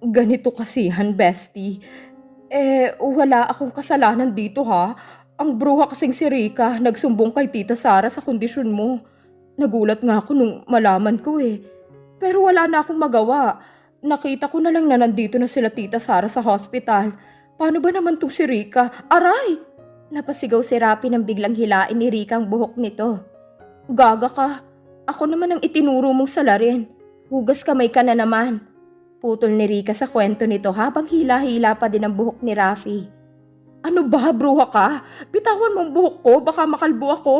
Ganito kasihan, bestie. Eh, wala akong kasalanan dito ha. Ang bruha kasing si Rika, nagsumbong kay Tita Sara sa kondisyon mo. Nagulat nga ako nung malaman ko eh. Pero wala na akong magawa. Nakita ko na lang na nandito na sila Tita Sara sa hospital. Paano ba naman tong si Rika? Aray! Napasigaw si Rapi nang biglang hilain ni Rika ang buhok nito. Gaga ka. Ako naman ang itinuro mong salarin. Hugas kamay ka na naman. Putol ni Rika sa kwento nito habang hila-hila pa din ang buhok ni Rafi. Ano ba, bruha ka? Bitawan mo ang buhok ko, baka makalbo ako.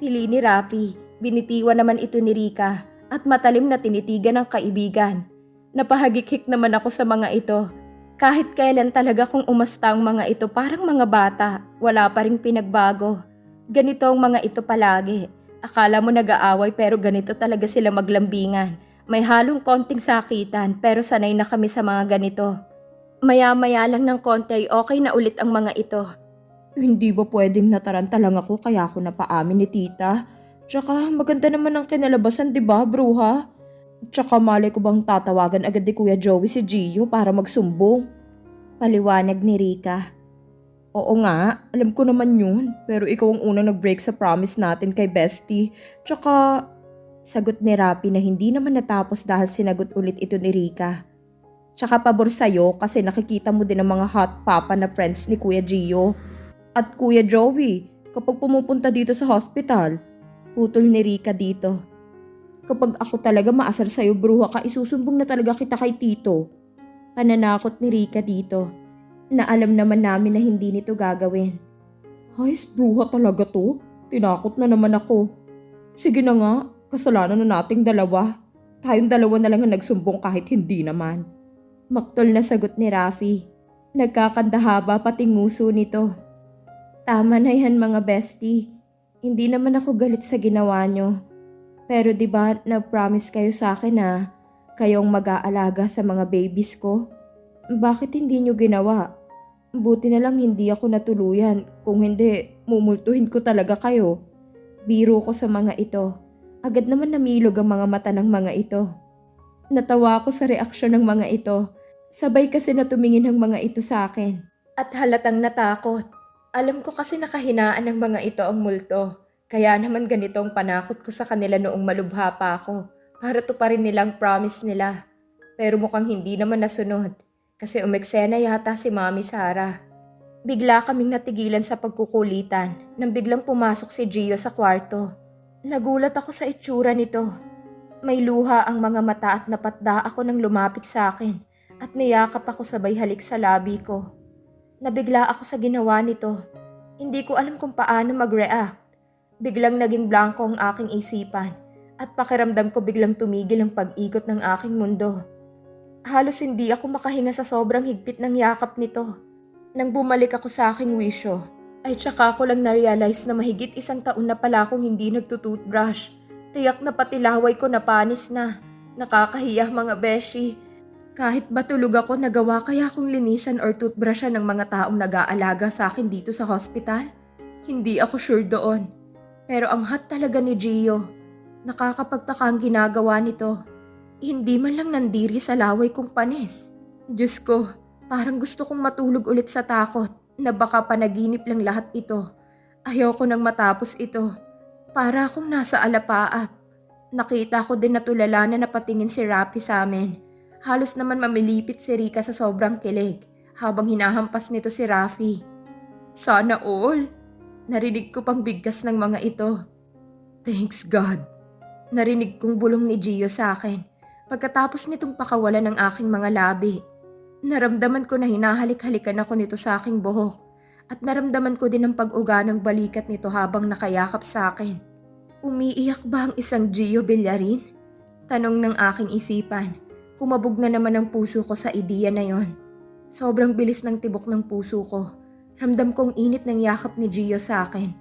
Tili ni Rafi, binitiwan naman ito ni Rika at matalim na tinitigan ng kaibigan. Napahagikik naman ako sa mga ito. Kahit kailan talaga kung umasta ang mga ito parang mga bata, wala pa ring pinagbago. Ganito ang mga ito palagi. Akala mo nag-aaway pero ganito talaga sila maglambingan. May halong konting sakitan pero sanay na kami sa mga ganito. Maya-maya lang ng konti ay okay na ulit ang mga ito. Hindi ba pwedeng nataranta lang ako kaya ako napaamin ni tita? Tsaka maganda naman ang kinalabasan, di ba, bruha? Tsaka malay ko bang tatawagan agad ni Kuya Joey si Gio para magsumbong? Paliwanag ni Rika. Oo nga, alam ko naman yun. Pero ikaw ang unang nag-break sa promise natin kay Bestie. Tsaka, sagot ni Rapi na hindi naman natapos dahil sinagot ulit ito ni Rika. Tsaka pabor sa'yo kasi nakikita mo din ang mga hot papa na friends ni Kuya Gio. at Kuya Joey, kapag pumupunta dito sa hospital, Putol ni Rika dito. kapag ako talaga maasar sa'yo, bruha ka, isusumbong na talaga kita kay Tito. Pananakot ni Rika dito. Na alam naman namin na hindi nito gagawin. Hayes, bruha talaga to. Tinakot na naman ako. Sige na nga, kasalanan na nating dalawa. Tayong dalawa na lang ang nagsumbong kahit hindi naman. Maktol na sagot ni Rafi. Nagkakandahaba pating nguso nito. Tama na yan mga bestie. Hindi naman ako galit sa ginawa nyo. Pero di ba nag-promise kayo sa akin na kayong mag-aalaga sa mga babies ko? Bakit hindi nyo ginawa? Buti na lang hindi ako natuluyan. Kung hindi, mumultuhin ko talaga kayo. Biro ko sa mga ito. Agad naman namilog ang mga mata ng mga ito. Natawa ako sa reaksyon ng mga ito. Sabay kasi na tumingin ang mga ito sa akin. At halatang natakot. Alam ko kasi nakahinaan ng mga ito ang multo. Kaya naman ganito ang panakot ko sa kanila noong malubha pa ako para tuparin nilang promise nila. Pero mukhang hindi naman nasunod kasi umeksena yata si Mami Sara. Bigla kaming natigilan sa pagkukulitan nang biglang pumasok si Gio sa kwarto. Nagulat ako sa itsura nito. May luha ang mga mata at napatda ako nang lumapit sa akin at niyakap ako sabay halik sa labi ko. Nabigla ako sa ginawa nito. Hindi ko alam kung paano mag-react. Biglang naging blanco ang aking isipan at pakiramdam ko biglang tumigil ang pag-ikot ng aking mundo. Halos hindi ako makahinga sa sobrang higpit ng yakap nito. Nang bumalik ako sa aking wisyo, ay tsaka ko lang na-realize na mahigit isang taon na pala akong hindi nagtutoothbrush. Tiyak na pati laway ko napanis na. Nakakahiya mga beshi. Kahit ba tulog ako, nagawa kaya akong linisan or toothbrushan ng mga taong nag-aalaga sa akin dito sa hospital? Hindi ako sure doon. Pero ang hot talaga ni Gio. Nakakapagtaka ang ginagawa nito. Hindi man lang nandiri sa laway kong panis. Diyos ko, parang gusto kong matulog ulit sa takot na baka panaginip lang lahat ito. Ayoko nang matapos ito. Para akong nasa alapaap. Nakita ko din na tulala na napatingin si Rapi sa amin. Halos naman mamilipit si Rika sa sobrang kilig habang hinahampas nito si Rafi. Sana all. Narinig ko pang bigkas ng mga ito. Thanks God. Narinig kong bulong ni Gio sa akin pagkatapos nitong pakawalan ng aking mga labi. Naramdaman ko na hinahalik-halikan ako nito sa aking buhok at naramdaman ko din ang pag-uga ng balikat nito habang nakayakap sa akin. Umiiyak ba ang isang Gio Villarin? Tanong ng aking isipan. Kumabog na naman ang puso ko sa ideya na yon. Sobrang bilis ng tibok ng puso ko. Ramdam kong init ng yakap ni Gio sa akin.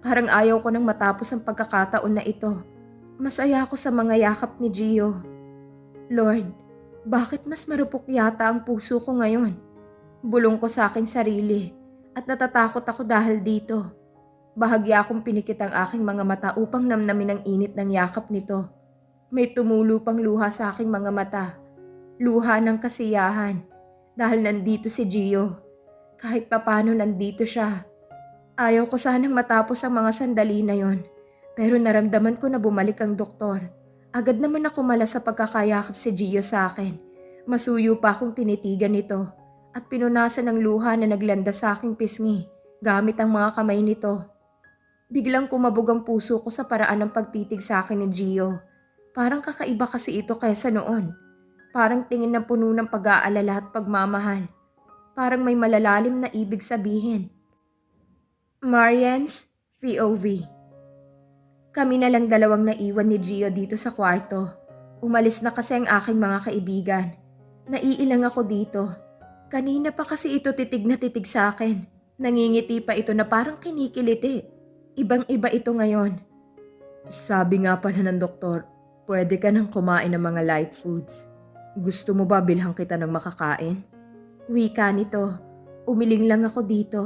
Parang ayaw ko nang matapos ang pagkakataon na ito. Masaya ako sa mga yakap ni Gio. Lord, bakit mas marupok yata ang puso ko ngayon? Bulong ko sa aking sarili at natatakot ako dahil dito. Bahagya akong pinikit ang aking mga mata upang namnamin ang init ng yakap nito. May tumulo pang luha sa aking mga mata. luha ng kasiyahan dahil nandito si Gio. Kahit papano nandito siya. Ayaw ko sanang matapos ang mga sandali na yon. Pero naramdaman ko na bumalik ang doktor. Agad naman ako malas sa pagkakayakap si Gio sa akin. Masuyo pa akong tinitigan nito at pinunasan ng luha na naglanda sa aking pisngi gamit ang mga kamay nito. Biglang kumabog ang puso ko sa paraan ng pagtitig sa akin ni Gio. Parang kakaiba kasi ito kaysa noon. Parang tingin ng puno ng pag-aalala at pagmamahal. Parang may malalalim na ibig sabihin. Marian's POV Kami na lang dalawang naiwan ni Gio dito sa kwarto. Umalis na kasi ang aking mga kaibigan. Naiilang ako dito. Kanina pa kasi ito titig na titig sa akin. Nangingiti pa ito na parang kinikiliti. Ibang iba ito ngayon. Sabi nga pala ng doktor, pwede ka nang kumain ng mga light foods. Gusto mo ba bilhan kita ng makakain? Wika nito. Umiling lang ako dito.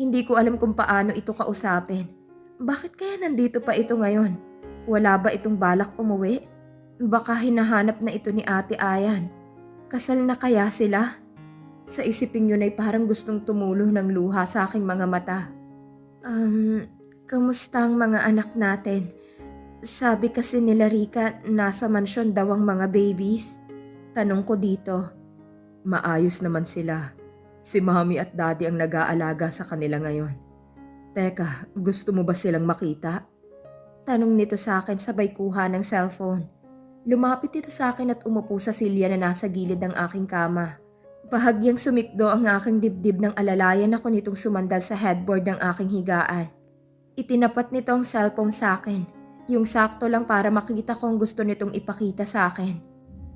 Hindi ko alam kung paano ito kausapin. Bakit kaya nandito pa ito ngayon? Wala ba itong balak umuwi? Baka hinahanap na ito ni Ate Ayan. Kasal na kaya sila? Sa isipin yun ay parang gustong tumulo ng luha sa aking mga mata. Um, kamusta ang mga anak natin? Sabi kasi nila Rika, nasa mansyon daw ang mga babies. Tanong ko dito. Maayos naman sila. Si mami at daddy ang nag-aalaga sa kanila ngayon. Teka, gusto mo ba silang makita? Tanong nito sa akin sabay kuha ng cellphone. Lumapit ito sa akin at umupo sa silya na nasa gilid ng aking kama. Bahagyang sumikdo ang aking dibdib ng alalayan ako nitong sumandal sa headboard ng aking higaan. Itinapat nito ang cellphone sa akin, yung sakto lang para makita ko ang gusto nitong ipakita sa akin.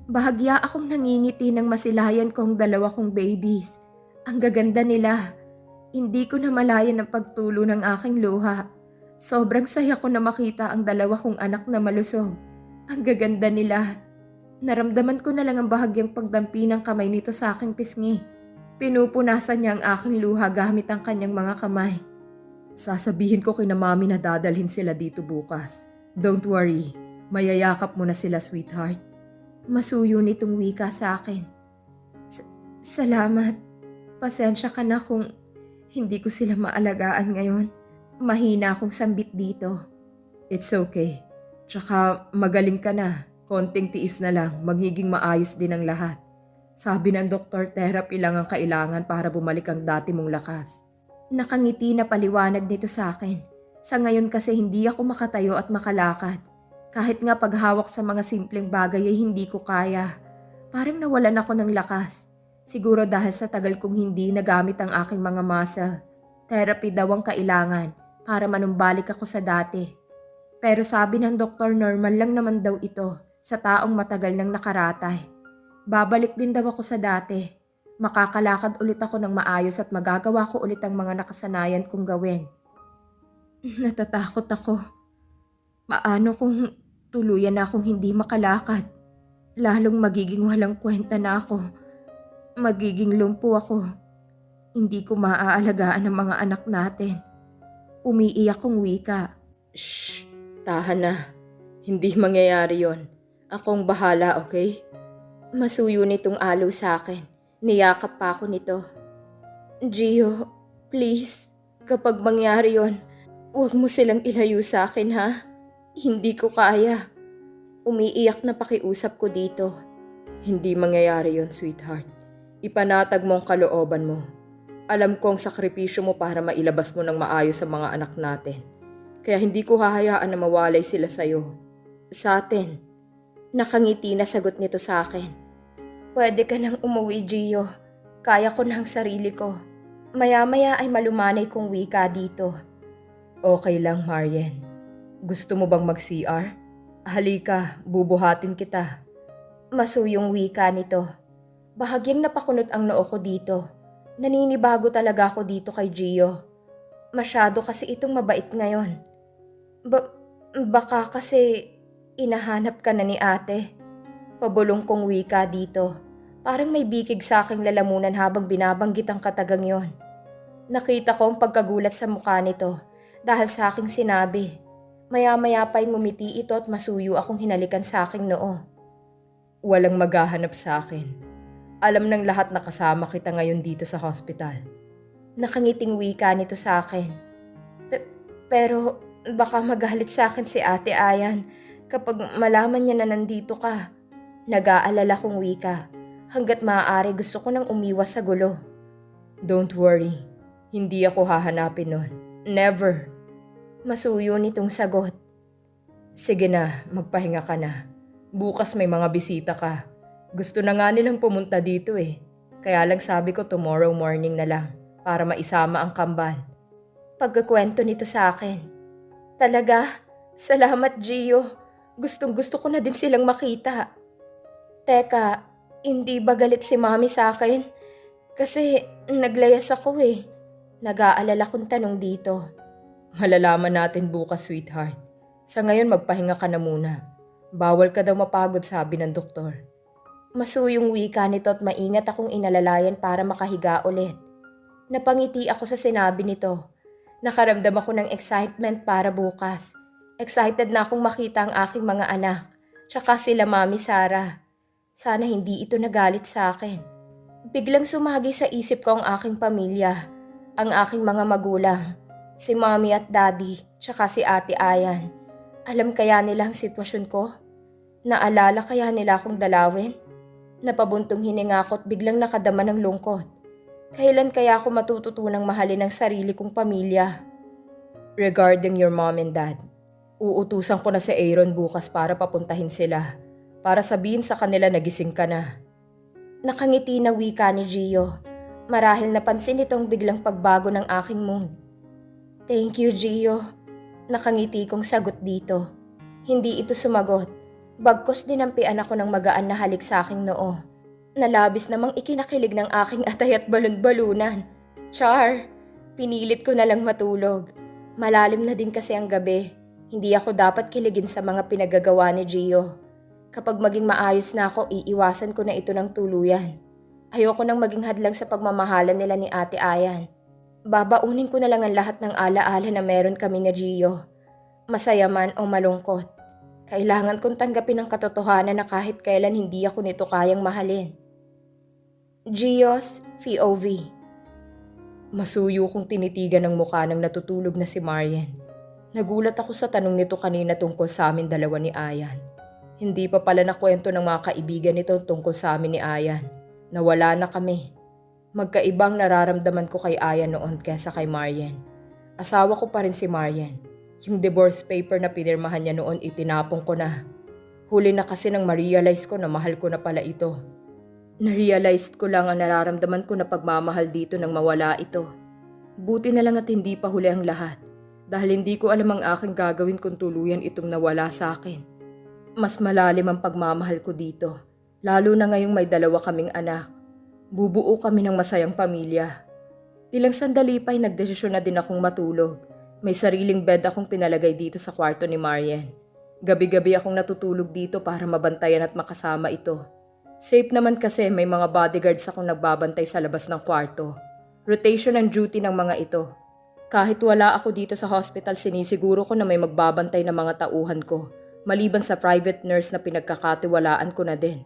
Bahagya akong nangingiti ng masilayan ko ang dalawa kong babies. Ang gaganda nila. Hindi ko na malayan ang pagtulo ng aking luha. Sobrang saya ko na makita ang dalawa kong anak na malusog. Ang gaganda nila. Naramdaman ko na lang ang bahagyang pagdampi ng kamay nito sa aking pisngi. Pinupunasan niya ang aking luha gamit ang kanyang mga kamay. Sasabihin ko kina mami na dadalhin sila dito bukas. Don't worry, mayayakap mo na sila sweetheart. Masuyo nitong wika sa akin. S- Salamat. Pasensya ka na kung hindi ko sila maalagaan ngayon. Mahina akong sambit dito. It's okay. Tsaka magaling ka na. Konting tiis na lang, magiging maayos din ang lahat. Sabi ng doktor, therapy lang ang kailangan para bumalik ang dati mong lakas. Nakangiti na paliwanag nito sa akin. Sa ngayon kasi hindi ako makatayo at makalakad. Kahit nga paghawak sa mga simpleng bagay ay hindi ko kaya. Parang nawalan ako ng lakas. Siguro dahil sa tagal kong hindi nagamit ang aking mga muscle. Therapy daw ang kailangan para manumbalik ako sa dati. Pero sabi ng doktor normal lang naman daw ito sa taong matagal nang nakaratay. Babalik din daw ako sa dati. Makakalakad ulit ako ng maayos at magagawa ko ulit ang mga nakasanayan kong gawin. Natatakot ako. Paano kung tuluyan na akong hindi makalakad? Lalong magiging walang kwenta na ako. Magiging lumpo ako. Hindi ko maaalagaan ang mga anak natin. Umiiyak kong wika. Shh, tahan na. Hindi mangyayari yon. Akong bahala, okay? Masuyo nitong alo sa akin. Niyakap pa ako nito. Gio, please, kapag mangyari yon, huwag mo silang ilayo sa akin ha. Hindi ko kaya. Umiiyak na pakiusap ko dito. Hindi mangyayari yon, sweetheart. Ipanatag mo ang kalooban mo. Alam ko ang sakripisyo mo para mailabas mo ng maayos sa mga anak natin. Kaya hindi ko hahayaan na mawalay sila sa'yo. Sa atin. Nakangiti na sagot nito sa akin. Pwede ka nang umuwi, Gio. Kaya ko na ang sarili ko. Maya-maya ay malumanay kong wika dito. Okay lang, Marian. Gusto mo bang mag-CR? Halika, bubuhatin kita. Masuyong wika nito. Bahagyang napakunot ang noo ko dito. Naninibago talaga ako dito kay Gio. Masyado kasi itong mabait ngayon. Ba- baka kasi inahanap ka na ni ate. Pabulong kong wika dito. Parang may bikig sa aking lalamunan habang binabanggit ang katagang yon. Nakita ko ang pagkagulat sa mukha nito dahil sa aking sinabi. Maya-maya pa'y ngumiti ito at masuyo akong hinalikan sa aking noo. Walang maghahanap sa akin. Alam ng lahat na kasama kita ngayon dito sa hospital. Nakangiting wika nito sa akin. Pe- pero baka magalit sa akin si Ate Ayan kapag malaman niya na nandito ka. Nag-aalala kong wika. Hanggat maaari gusto ko nang umiwas sa gulo. Don't worry. Hindi ako hahanapin nun. Never. Masuyo nitong sagot. Sige na, magpahinga ka na. Bukas may mga bisita ka. Gusto na nga nilang pumunta dito eh. Kaya lang sabi ko tomorrow morning na lang para maisama ang kambal. Pagkakwento nito sa akin. Talaga? Salamat, Gio. Gustong gusto ko na din silang makita. Teka, hindi ba galit si Mami sa akin? Kasi naglayas ako eh. Nag-aalala kong tanong dito. Malalaman natin bukas, sweetheart. Sa ngayon, magpahinga ka na muna. Bawal ka daw mapagod, sabi ng doktor. Masuyong wika nito at maingat akong inalalayan para makahiga ulit. Napangiti ako sa sinabi nito. Nakaramdam ako ng excitement para bukas. Excited na akong makita ang aking mga anak, tsaka sila Mami Sara. Sana hindi ito nagalit sa akin. Biglang sumagi sa isip ko ang aking pamilya, ang aking mga magulang, si Mami at Daddy, tsaka si Ate Ayan. Alam kaya nila ang sitwasyon ko? Naalala kaya nila akong dalawin? Napabuntong hininga ko at biglang nakadama ng lungkot. Kailan kaya ako matututunang mahalin ang sarili kong pamilya? Regarding your mom and dad, uutusan ko na si Aaron bukas para papuntahin sila. Para sabihin sa kanila na gising ka na. Nakangiti na wika ni Gio. Marahil napansin itong biglang pagbago ng aking mood. Thank you, Gio. Nakangiti kong sagot dito. Hindi ito sumagot. Bagkos dinampian ako ng magaan na halik sa aking noo. Nalabis namang ikinakilig ng aking atay at balon-balunan. Char, pinilit ko na lang matulog. Malalim na din kasi ang gabi. Hindi ako dapat kiligin sa mga pinagagawa ni Gio. Kapag maging maayos na ako, iiwasan ko na ito ng tuluyan. Ayoko nang maging hadlang sa pagmamahalan nila ni Ate Ayan. Babaunin ko na lang ang lahat ng alaala na meron kami ni Gio. Masaya man o malungkot. Kailangan kong tanggapin ang katotohanan na kahit kailan hindi ako nito kayang mahalin. Gio's POV Masuyo kong tinitigan ng mukha ng natutulog na si Marian. Nagulat ako sa tanong nito kanina tungkol sa amin dalawa ni Ayan. Hindi pa pala nakwento ng mga kaibigan nito tungkol sa amin ni Ayan. Nawala na kami. Magkaibang nararamdaman ko kay Ayan noon kesa kay Marian. Asawa ko pa rin si Marian. Yung divorce paper na pinirmahan niya noon itinapong ko na. Huli na kasi nang ma-realize ko na mahal ko na pala ito. Na-realize ko lang ang nararamdaman ko na pagmamahal dito nang mawala ito. Buti na lang at hindi pa huli ang lahat dahil hindi ko alam ang aking gagawin kung tuluyan itong nawala sa akin. Mas malalim ang pagmamahal ko dito, lalo na ngayong may dalawa kaming anak. Bubuo kami ng masayang pamilya. Ilang sandali pa'y nagdesisyon na din akong matulog. May sariling bed akong pinalagay dito sa kwarto ni Marian. Gabi-gabi akong natutulog dito para mabantayan at makasama ito. Safe naman kasi may mga bodyguards akong nagbabantay sa labas ng kwarto. Rotation ang duty ng mga ito. Kahit wala ako dito sa hospital, sinisiguro ko na may magbabantay ng mga tauhan ko, maliban sa private nurse na pinagkakatiwalaan ko na din.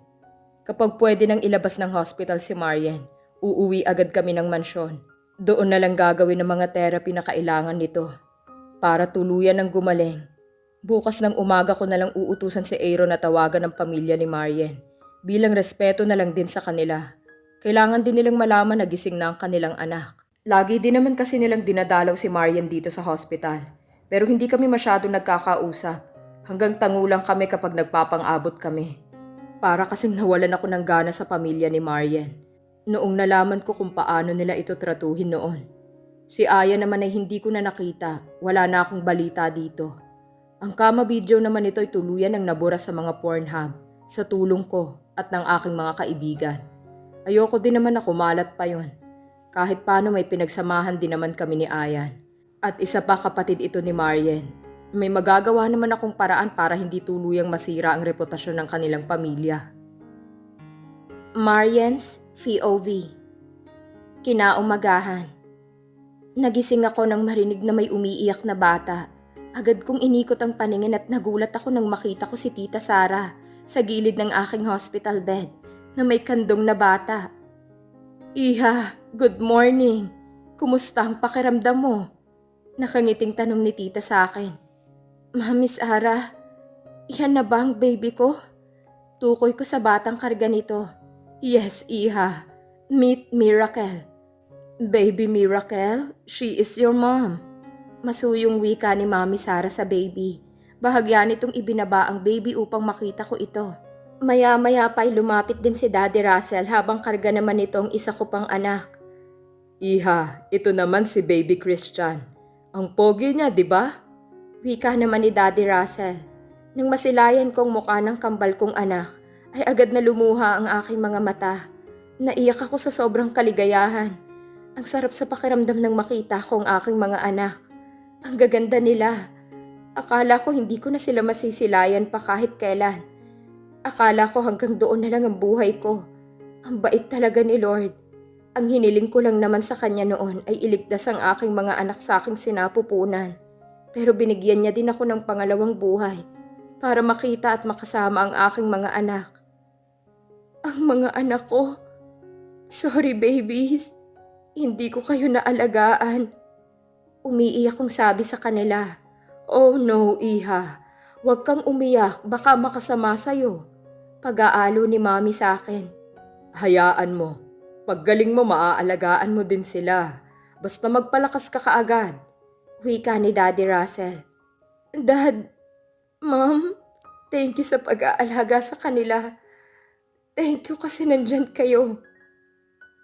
Kapag pwede nang ilabas ng hospital si Marian, uuwi agad kami ng mansyon. Doon na lang gagawin ng mga therapy na kailangan nito. Para tuluyan ng gumaling. Bukas ng umaga ko na lang uutusan si Aaron na tawagan ng pamilya ni Marian. Bilang respeto na lang din sa kanila. Kailangan din nilang malaman na gising na ang kanilang anak. Lagi din naman kasi nilang dinadalaw si Marian dito sa hospital. Pero hindi kami masyado nagkakausap. Hanggang tangulang kami kapag nagpapang-abot kami. Para kasing nawalan ako ng gana sa pamilya ni Marian. Noong nalaman ko kung paano nila ito tratuhin noon. Si Aya naman ay hindi ko na nakita. Wala na akong balita dito. Ang kama video naman ito ay tuluyan ng nabura sa mga Pornhub sa tulong ko at ng aking mga kaibigan. Ayoko din naman na kumalat pa yon. Kahit paano may pinagsamahan din naman kami ni Ayan. At isa pa kapatid ito ni Marian. May magagawa naman akong paraan para hindi tuluyang masira ang reputasyon ng kanilang pamilya. Marian's POV Kinaumagahan Nagising ako nang marinig na may umiiyak na bata. Agad kong inikot ang paningin at nagulat ako nang makita ko si Tita Sara. sa gilid ng aking hospital bed na may kandong na bata. Iha, good morning. Kumusta ang pakiramdam mo? Nakangiting tanong ni tita sa akin. Mami Sara, iyan na ba ang baby ko? Tukoy ko sa batang karga nito. Yes, Iha. Meet Miracle. Baby Miracle, she is your mom. Masuyong wika ni Mami Sara sa baby. Bahagya nitong ibinaba ang baby upang makita ko ito. Maya-maya pa'y lumapit din si Daddy Russell habang karga naman nitong isa ko pang anak. Iha, ito naman si Baby Christian. Ang pogi niya, di ba? Wika naman ni Daddy Russell. Nang masilayan kong mukha ng kambal kong anak, ay agad na lumuha ang aking mga mata. Naiyak ako sa sobrang kaligayahan. Ang sarap sa pakiramdam ng makita ko ang aking mga anak. Ang gaganda nila. Akala ko hindi ko na sila masisilayan pa kahit kailan. Akala ko hanggang doon na lang ang buhay ko. Ang bait talaga ni Lord. Ang hiniling ko lang naman sa kanya noon ay iligtas ang aking mga anak sa aking sinapupunan. Pero binigyan niya din ako ng pangalawang buhay para makita at makasama ang aking mga anak. Ang mga anak ko. Sorry babies. Hindi ko kayo naalagaan. Umiiyak kong sabi sa kanila. Oh no, Iha. Huwag kang umiyak, baka makasama sa'yo. Pag-aalo ni Mami sa akin. Hayaan mo. Paggaling mo, maaalagaan mo din sila. Basta magpalakas ka kaagad. Wika ni Daddy Russell. Dad, Mom, thank you sa pag-aalaga sa kanila. Thank you kasi nandyan kayo.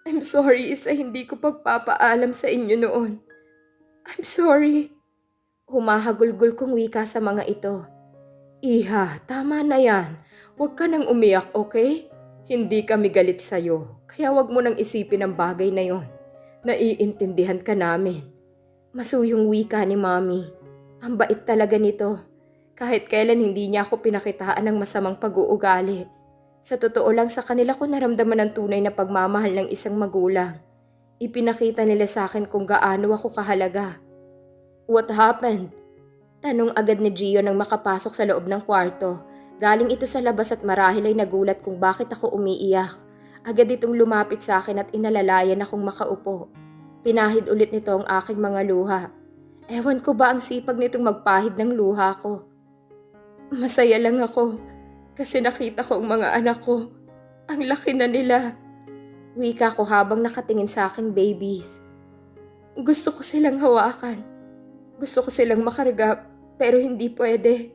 I'm sorry sa hindi ko pagpapaalam sa inyo noon. I'm sorry. Humahagulgol kong wika sa mga ito. Iha, tama na yan. Huwag ka nang umiyak, okay? Hindi kami galit sa'yo, kaya wag mo nang isipin ang bagay na yon. Naiintindihan ka namin. Masuyong wika ni Mami. Ang bait talaga nito. Kahit kailan hindi niya ako pinakitaan ng masamang pag-uugali. Sa totoo lang sa kanila ko naramdaman ang tunay na pagmamahal ng isang magulang. Ipinakita nila sa akin kung gaano ako kahalaga. What happened? Tanong agad ni Gio nang makapasok sa loob ng kwarto. Galing ito sa labas at marahil ay nagulat kung bakit ako umiiyak. Agad itong lumapit sa akin at inalalayan akong makaupo. Pinahid ulit nito ang aking mga luha. Ewan ko ba ang sipag nitong magpahid ng luha ko. Masaya lang ako kasi nakita ko ang mga anak ko. Ang laki na nila. Wika ko habang nakatingin sa aking babies. Gusto ko silang hawakan. Gusto ko silang makarga pero hindi pwede.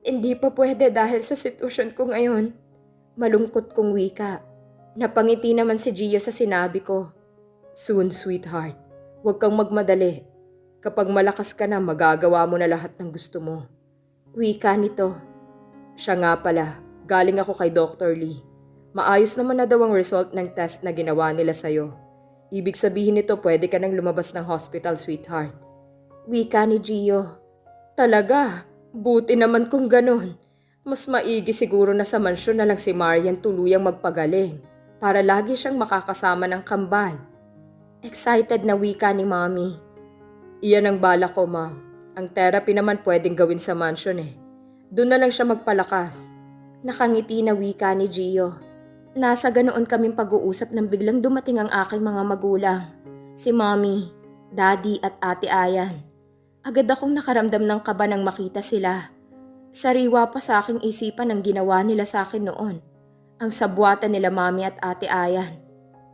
Hindi pa pwede dahil sa sitwasyon ko ngayon. Malungkot kong wika. Napangiti naman si Gio sa sinabi ko. Soon, sweetheart. Huwag kang magmadali. Kapag malakas ka na, magagawa mo na lahat ng gusto mo. Wika nito. Siya nga pala, galing ako kay Dr. Lee. Maayos naman na daw ang result ng test na ginawa nila sa'yo. Ibig sabihin nito pwede ka nang lumabas ng hospital, sweetheart. Wika ni Gio. Talaga? Buti naman kung ganon. Mas maigi siguro na sa mansyon na lang si Marian tuluyang magpagaling para lagi siyang makakasama ng kambal. Excited na wika ni Mommy. Iyan ang bala ko, ma'am. Ang therapy naman pwedeng gawin sa mansion eh. Doon na lang siya magpalakas. Nakangiti na wika ni Gio. Nasa ganoon kaming pag-uusap nang biglang dumating ang aking mga magulang. Si Mommy, Daddy at Ate Ayan. Agad akong nakaramdam ng kaba nang makita sila. Sariwa pa sa aking isipan ang ginawa nila sa akin noon. Ang sabwatan nila Mami at Ate Ayan.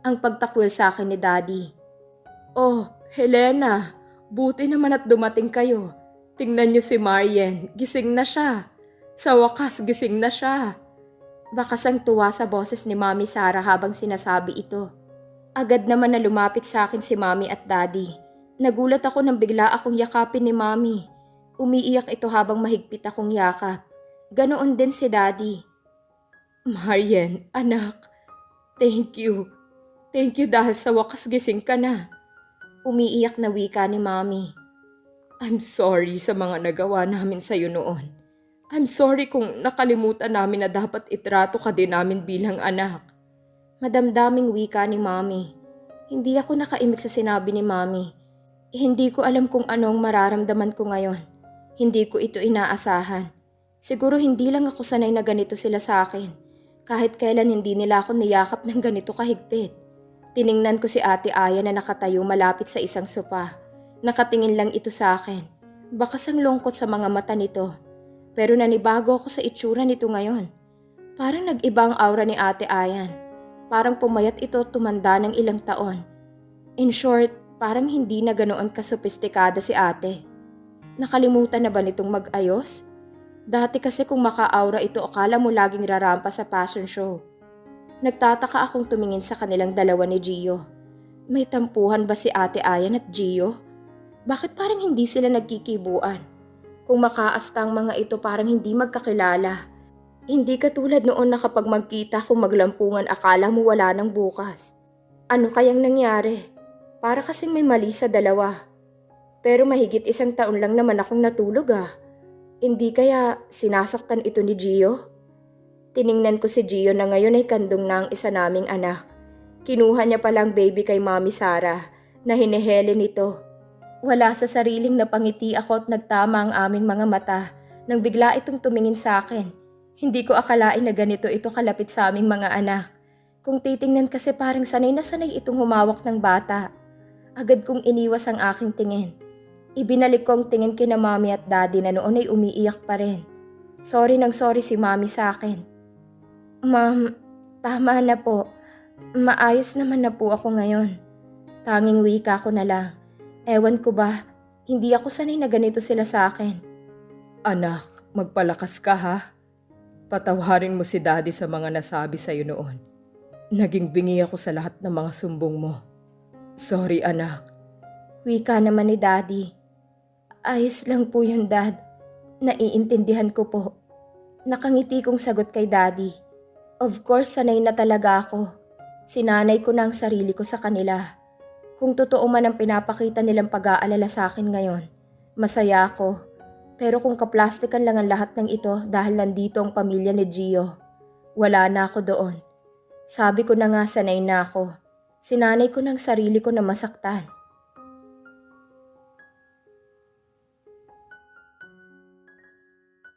Ang pagtakwil sa akin ni Daddy. Oh, Helena, buti naman at dumating kayo. Tingnan niyo si Marian, gising na siya. Sa wakas, gising na siya. Bakas ang tuwa sa boses ni Mami Sara habang sinasabi ito. Agad naman na lumapit sa akin si Mami at Daddy. Nagulat ako nang bigla akong yakapin ni Mami. Umiiyak ito habang mahigpit akong yakap. Ganoon din si Daddy. Marian, anak, thank you. Thank you dahil sa wakas gising ka na. Umiiyak na wika ni Mami. I'm sorry sa mga nagawa namin sa'yo noon. I'm sorry kung nakalimutan namin na dapat itrato ka din namin bilang anak. Madamdaming wika ni Mami. Hindi ako nakaimik sa sinabi ni Mami. Hindi ko alam kung anong mararamdaman ko ngayon. Hindi ko ito inaasahan. Siguro hindi lang ako sanay na ganito sila sa akin. Kahit kailan hindi nila ako niyakap ng ganito kahigpit. Tiningnan ko si ate Aya na nakatayo malapit sa isang sopa. Nakatingin lang ito sa akin. Bakas ang lungkot sa mga mata nito. Pero nanibago ako sa itsura nito ngayon. Parang nag-iba ang aura ni ate Ayan. Parang pumayat ito tumanda ng ilang taon. In short, parang hindi na ganoon kasopistikada si ate. Nakalimutan na ba nitong mag-ayos? Dati kasi kung maka-aura ito akala mo laging rarampa sa fashion show. Nagtataka akong tumingin sa kanilang dalawa ni Gio. May tampuhan ba si ate Ayan at Gio? Bakit parang hindi sila nagkikibuan? Kung makaasta ang mga ito parang hindi magkakilala. Hindi katulad noon na kapag magkita kung maglampungan akala mo wala nang bukas. Ano kayang nangyari? Para kasing may mali sa dalawa. Pero mahigit isang taon lang naman akong natulog ah. Hindi kaya sinasaktan ito ni Gio? Tiningnan ko si Gio na ngayon ay kandong na ang isa naming anak. Kinuha niya palang baby kay Mami Sarah na hinehele nito. Wala sa sariling napangiti ako at nagtama ang aming mga mata nang bigla itong tumingin sa akin. Hindi ko akalain na ganito ito kalapit sa aming mga anak. Kung titingnan kasi parang sanay na sanay itong humawak ng bata. Agad kong iniwas ang aking tingin. Ibinalik ko ang tingin kina mami at daddy na noon ay umiiyak pa rin. Sorry nang sorry si mami sa akin. Ma'am, tama na po. Maayos naman na po ako ngayon. Tanging wika ko na lang. Ewan ko ba, hindi ako sanay na ganito sila sa akin. Anak, magpalakas ka ha. Patawarin mo si daddy sa mga nasabi sa'yo noon. Naging bingi ako sa lahat ng mga sumbong mo. Sorry anak. Wika naman ni daddy. Ayos lang po yun dad. Naiintindihan ko po. Nakangiti kong sagot kay daddy. Of course, sanay na talaga ako. Sinanay ko na ang sarili ko sa kanila. Kung totoo man ang pinapakita nilang pag-aalala sa akin ngayon, masaya ako. Pero kung kaplastikan lang ang lahat ng ito dahil nandito ang pamilya ni Gio, wala na ako doon. Sabi ko na nga sanay na ako. Sinanay ko ng sarili ko na masaktan.